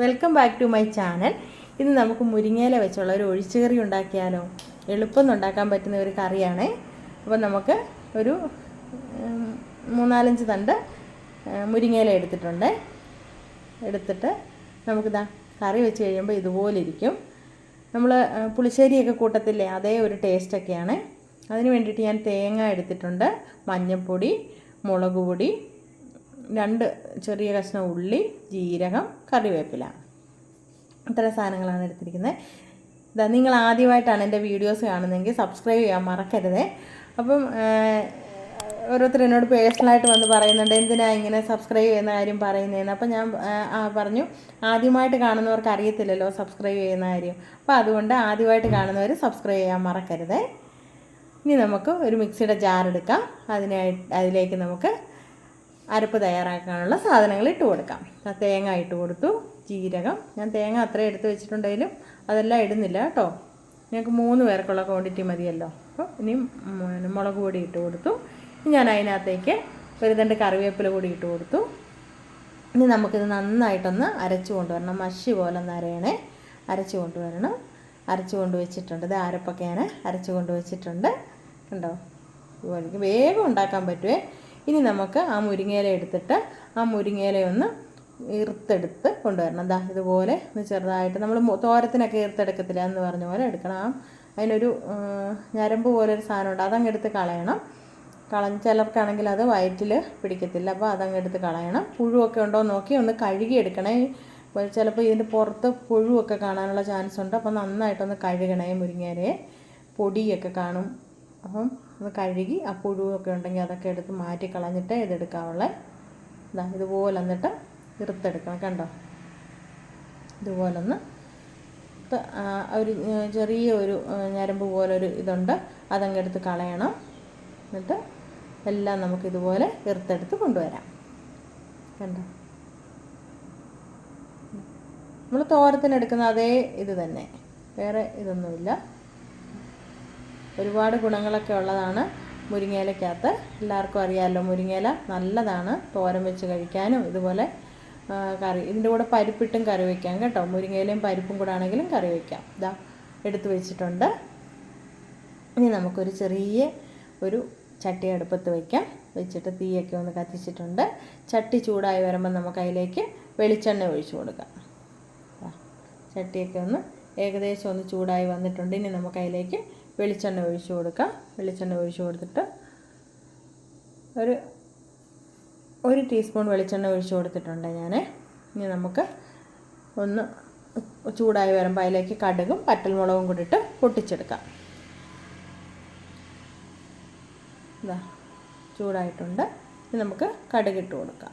Welcome back to my channel. ഇന്ന് നമുക്ക് മുരിങ്ങയില വെച്ചുള്ള ഒരു ഒഴിച്ചുകറി ഉണ്ടാക്കിയാലോ? എളുപ്പം ഉണ്ടാക്കാൻ പറ്റുന്ന ഒരു കറിയാണ്. അപ്പോൾ നമുക്ക് ഒരു മൂന്നാലഞ്ച് തണ്ട് മുരിങ്ങയില എടുത്തിട്ടുണ്ട്. എടുത്തിട്ട് നമുക്കിതാ കറി വെച്ച് കഴിയുമ്പോൾ ഇതുപോലെ ഇരിക്കും. നമ്മൾ പുളിശ്ശേരിയൊക്കെ കൂട്ടത്തില്ലേ അതേ ഒരു ടേസ്റ്റൊക്കെയാണ് അതിന് വേണ്ടിയിട്ട് ഞാൻ തേങ്ങ എടുത്തിട്ടുണ്ട്. മഞ്ഞൾപ്പൊടി മുളക് പൊടി രണ്ട് ചെറിയ കഷ്ണം ഉള്ളി ജീരകം കറിവേപ്പില. ഇത്ര സാധനങ്ങളാണ് എടുത്തിരിക്കുന്നത്. ഇതാ നിങ്ങൾ ആദ്യമായിട്ടാണ് എന്റെ വീഡിയോസ് കാണുന്നതെങ്കിൽ സബ്സ്ക്രൈബ് ചെയ്യാൻ മറക്കരുത്. അപ്പം ഓരോരുത്തർ എന്നോട് പേഴ്സണലായിട്ട് വന്ന് പറയുന്നുണ്ട് എന്തിനാണ് ഇങ്ങനെ സബ്സ്ക്രൈബ് ചെയ്യുന്ന കാര്യം പറയുന്നതെന്ന്? അപ്പം ഞാൻ പറഞ്ഞു ആദ്യമായിട്ട് കാണുന്നവർക്ക് അറിയത്തില്ലല്ലോ സബ്സ്ക്രൈബ് ചെയ്യുന്ന കാര്യം. അപ്പോൾ അതുകൊണ്ട് ആദ്യമായിട്ട് കാണുന്നവർ സബ്സ്ക്രൈബ് ചെയ്യാൻ മറക്കരുത്. ഇനി നമുക്ക് ഒരു മിക്സിയുടെ ജാർ എടുക്കാം. അതിനായി അതിലേക്ക് നമുക്ക് അരപ്പ് തയ്യാറാക്കാനുള്ള സാധനങ്ങൾ ഇട്ട് കൊടുക്കാം. തേങ്ങ ഇട്ട് കൊടുത്തു ജീരകം. ഞാൻ തേങ്ങ അത്ര എടുത്ത് വെച്ചിട്ടുണ്ടെങ്കിലും അതെല്ലാം ഇടുന്നില്ല കേട്ടോ. ഞങ്ങൾക്ക് മൂന്ന് പേർക്കുള്ള ക്വാണ്ടിറ്റി മതിയല്ലോ. അപ്പോൾ ഇനി മുളക് പൊടി ഇട്ട് കൊടുത്തു. ഞാൻ അതിനകത്തേക്ക് ഒരു രണ്ട് കറിവേപ്പില കൂടി ഇട്ട് കൊടുത്തു. ഇനി നമുക്കിത് നന്നായിട്ടൊന്ന് അരച്ചു കൊണ്ടുവരണം. മഷി പോലെ ഒന്ന് അരയണേ. അരച്ചു കൊണ്ടുവരണം. അരച്ചു കൊണ്ട് വെച്ചിട്ടുണ്ട്. ഇത് ആരപ്പൊക്കെയാണ് അരച്ചു കൊണ്ട് വെച്ചിട്ടുണ്ട്. കണ്ടോ? ഇതുപോലെ വേഗം ഉണ്ടാക്കാൻ പറ്റുമേ ഇനി നമുക്ക് ആ മുരിങ്ങയില എടുത്തിട്ട് ആ മുരിങ്ങയില ഒന്ന് ഈർത്തെടുത്ത് കൊണ്ടുവരണം. എന്താ ഇതുപോലെ ഒന്ന് ചെറുതായിട്ട് നമ്മൾ തോരത്തിനൊക്കെ ഈർത്തെടുക്കത്തില്ല എന്ന് പറഞ്ഞ പോലെ എടുക്കണം. അതിനൊരു ഞരമ്പ് പോലെ ഒരു സാധനമുണ്ട് അതങ്ങ് എടുത്ത് കളയണം. കളഞ്ഞ് ചിലർക്കാണെങ്കിൽ അത് വയറ്റിൽ പിടിക്കത്തില്ല. അപ്പോൾ അതങ്ങ് എടുത്ത് കളയണം. പുഴുവൊക്കെ ഉണ്ടോ നോക്കി ഒന്ന് കഴുകി എടുക്കണേ ചിലപ്പോൾ ഇതിന്റെ പുറത്ത് പുഴുവൊക്കെ കാണാനുള്ള ചാൻസ് ഉണ്ട്. അപ്പോൾ നന്നായിട്ടൊന്ന് കഴുകണേ മുരിങ്ങയിലയെ. പൊടിയൊക്കെ കാണും. അപ്പം ഒന്ന് കഴുകി ആ പുഴുവൊക്കെ ഉണ്ടെങ്കിൽ അതൊക്കെ എടുത്ത് മാറ്റി കളഞ്ഞിട്ട് ഇതെടുക്കാവുള്ളേ. ഇതാ ഇതുപോലെ എന്നിട്ട് ഇറുത്തെടുക്കണം കണ്ടോ? ഇതുപോലൊന്ന്. ഒരു ചെറിയ ഒരു ഞരമ്പ് പോലെ ഒരു ഇതുണ്ട്. അതങ്ങ് എടുത്ത് കളയണം. എന്നിട്ട് എല്ലാം നമുക്ക് ഇതുപോലെ ഇറുത്തെടുത്ത് കൊണ്ടുവരാം. കണ്ടോ? നമ്മൾ തോരത്തിനെടുക്കുന്ന അതേ ഇത് തന്നെ. വേറെ ഇതൊന്നുമില്ല. ഒരുപാട് ഗുണങ്ങളൊക്കെ ഉള്ളതാണ് മുരിങ്ങയിലക്കകത്ത്. എല്ലാവർക്കും അറിയാമല്ലോ മുരിങ്ങയില നല്ലതാണ്. തോരൻ വെച്ച് കഴിക്കാനും ഇതുപോലെ കറി ഇതിന്റെ കൂടെ പരിപ്പിട്ടും കറി വയ്ക്കാം കേട്ടോ. മുരിങ്ങയിലയും പരിപ്പും കൂടെ ആണെങ്കിലും കറി വയ്ക്കാം ഇതാ എടുത്തു വെച്ചിട്ടുണ്ട്. ഇനി നമുക്കൊരു ചെറിയ ഒരു ചട്ടി അടുപ്പത്ത് വയ്ക്കാം വെച്ചിട്ട് തീയൊക്കെ ഒന്ന് കത്തിച്ചിട്ടുണ്ട്. ചട്ടി ചൂടായി വരുമ്പോൾ നമുക്ക് അതിലേക്ക് വെളിച്ചെണ്ണ ഒഴിച്ചു കൊടുക്കാം. ചട്ടിയൊക്കെ ഒന്ന് ഏകദേശം ഒന്ന് ചൂടായി വന്നിട്ടുണ്ട്. ഇനി നമുക്ക് അതിലേക്ക് വെളിച്ചെണ്ണ ഒഴിച്ചു കൊടുക്കുക. വെളിച്ചെണ്ണ ഒഴിച്ചു കൊടുത്തിട്ട് ഒരു ഒരു ടീസ്പൂൺ വെളിച്ചെണ്ണ ഒഴിച്ചു കൊടുത്തിട്ടുണ്ട് ഞാൻ ഇനി നമുക്ക് ഒന്ന് ചൂടായി വരുമ്പോൾ അതിലേക്ക് കടുകും പറ്റൽമുളകും കൂടി ഇട്ട് പൊട്ടിച്ചെടുക്കാം. ഇതാ ചൂടായിട്ടുണ്ട്. ഇനി നമുക്ക് കടുകിട്ട് കൊടുക്കാം.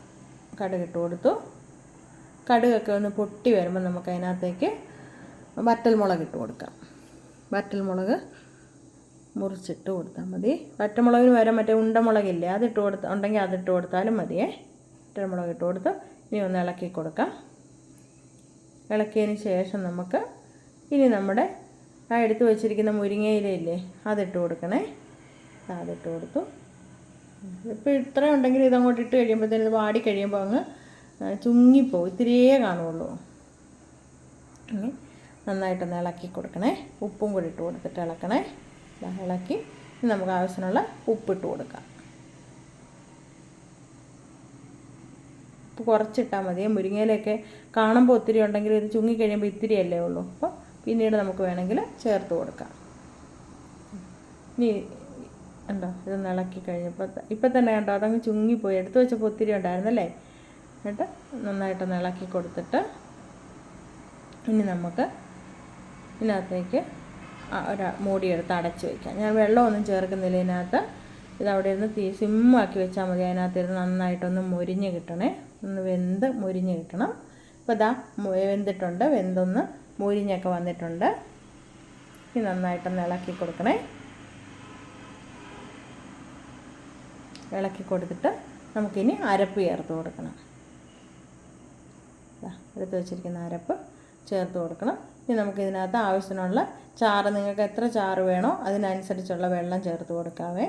കടുകിട്ട് കൊടുത്തു. കടുകൊക്കെ ഒന്ന് പൊട്ടി വരുമ്പോൾ നമുക്ക് അതിനകത്തേക്ക് വറ്റൽമുളക് ഇട്ട് കൊടുക്കാം. വറ്റൽമുളക് മുറിച്ചിട്ട് കൊടുത്താൽ മതി. വറ്റമുളകിന് പകരം മറ്റേ ഉണ്ടമുളകില്ലേ അതിട്ട് കൊടുത്ത ഉണ്ടെങ്കിൽ അതിട്ട് കൊടുത്താലും മതിയേ വറ്റമുളക് ഇട്ട് കൊടുത്ത് ഇനി ഒന്ന് ഇളക്കി കൊടുക്കാം. ഇളക്കിയതിന് ശേഷം നമുക്ക് ഇനി നമ്മുടെ ആ എടുത്ത് വെച്ചിരിക്കുന്ന മുരിങ്ങയിലയില്ലേ അതിട്ട് കൊടുക്കണേ. അതിട്ട് കൊടുത്തു. ഇപ്പോൾ ഇത്രയും ഉണ്ടെങ്കിൽ ഇതങ്ങോട്ട് ഇട്ട് കഴിയുമ്പോഴത്തേന് ഇത് വാടി കഴിയുമ്പോൾ അങ്ങ് ചുങ്ങിപ്പോവും. ഇത്തിരിയേ കാണുള്ളൂ. നന്നായിട്ടൊന്ന് ഇളക്കി കൊടുക്കണേ. ഉപ്പും കൂടി ഇട്ട് കൊടുത്തിട്ട് ഇളക്കണേ. ഇളക്കി നമുക്ക് ആവശ്യത്തിനുള്ള ഉപ്പിട്ട് കൊടുക്കാം. ഉപ്പ് കുറച്ചിട്ടാൽ മതി. മുരിങ്ങയിലൊക്കെ കാണുമ്പോൾ ഒത്തിരി ഉണ്ടെങ്കിൽ ഇത് ചുങ്ങി കഴിയുമ്പോൾ ഇത്തിരിയല്ലേ ഉള്ളൂ. അപ്പോൾ പിന്നീട് നമുക്ക് വേണമെങ്കിൽ ചേർത്ത് കൊടുക്കാം. ഇനി ഉണ്ടോ ഇത് ഇളക്കി കഴിഞ്ഞപ്പോൾ ഇപ്പം തന്നെ കണ്ടോ അതങ്ങ് ചുങ്ങിപ്പോയി എടുത്തു വെച്ചപ്പോൾ ഒത്തിരി ഉണ്ടായിരുന്നല്ലേ എന്നിട്ട് നന്നായിട്ട് ഇളക്കി കൊടുത്തിട്ട് ഇനി നമുക്ക് ഇതിനകത്തേക്ക് ഒരു മൂടിയെടുത്ത് അടച്ച് വയ്ക്കാം ഞാൻ വെള്ളമൊന്നും ചേർക്കുന്നില്ല ഇതിനകത്ത്. ഇത് അവിടെ ഇരുന്ന് തീ സിമ്മാക്കി വെച്ചാൽ മതി. അതിനകത്ത് ഇരുന്ന് നന്നായിട്ടൊന്ന് മുരിഞ്ഞ് കിട്ടണേ. ഒന്ന് വെന്ത് മുരിഞ്ഞ് കിട്ടണം. ഇപ്പോൾ ഇതാ വെന്തിട്ടുണ്ട്. വെന്തൊന്ന് മുരിഞ്ഞൊക്കെ വന്നിട്ടുണ്ട്. ഇനി നന്നായിട്ടൊന്ന് ഇളക്കി കൊടുക്കണേ. ഇളക്കി കൊടുത്തിട്ട് നമുക്കിനി അരപ്പ് ചേർത്ത് കൊടുക്കണം. എടുത്ത് വെച്ചിരിക്കുന്ന അരപ്പ് ചേർത്ത് കൊടുക്കണം. ഇനി നമുക്ക് ഇതിനകത്ത് ആവശ്യത്തിനുള്ള ചാറ് നിങ്ങൾക്ക് എത്ര ചാറ് വേണോ അതിനനുസരിച്ചുള്ള വെള്ളം ചേർത്ത് കൊടുക്കാവേ.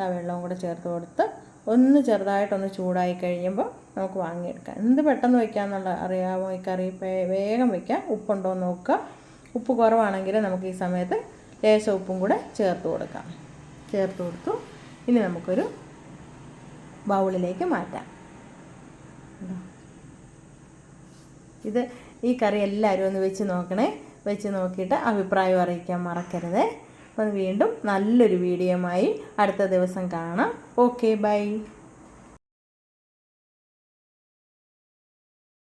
ആ വെള്ളവും കൂടെ ചേർത്ത് കൊടുത്ത് ഒന്ന് ചെറുതായിട്ടൊന്ന് ചൂടായി കഴിയുമ്പോൾ നമുക്ക് വാങ്ങിയെടുക്കാം. എന്ത് പെട്ടെന്ന് വയ്ക്കാമെന്നുള്ള അറിയാമോ? ഈ കറി വേഗം വയ്ക്കാം. ഉപ്പുണ്ടോ എന്ന് നോക്കുക. ഉപ്പ് കുറവാണെങ്കിൽ നമുക്ക് ഈ സമയത്ത് ലേശ ഉപ്പും കൂടെ ചേർത്ത് കൊടുക്കാം. ചേർത്ത് കൊടുത്തു. ഇനി നമുക്കൊരു ബൗളിലേക്ക് മാറ്റാം? ഇത് ഈ കറി എല്ലാവരും ഒന്ന് വെച്ച് നോക്കണേ. വെച്ച് നോക്കിയിട്ട് അഭിപ്രായം അറിയിക്കാൻ മറക്കരുത്. അപ്പം വീണ്ടും നല്ലൊരു വീഡിയോയുമായി അടുത്ത ദിവസം കാണാം. Okay bye.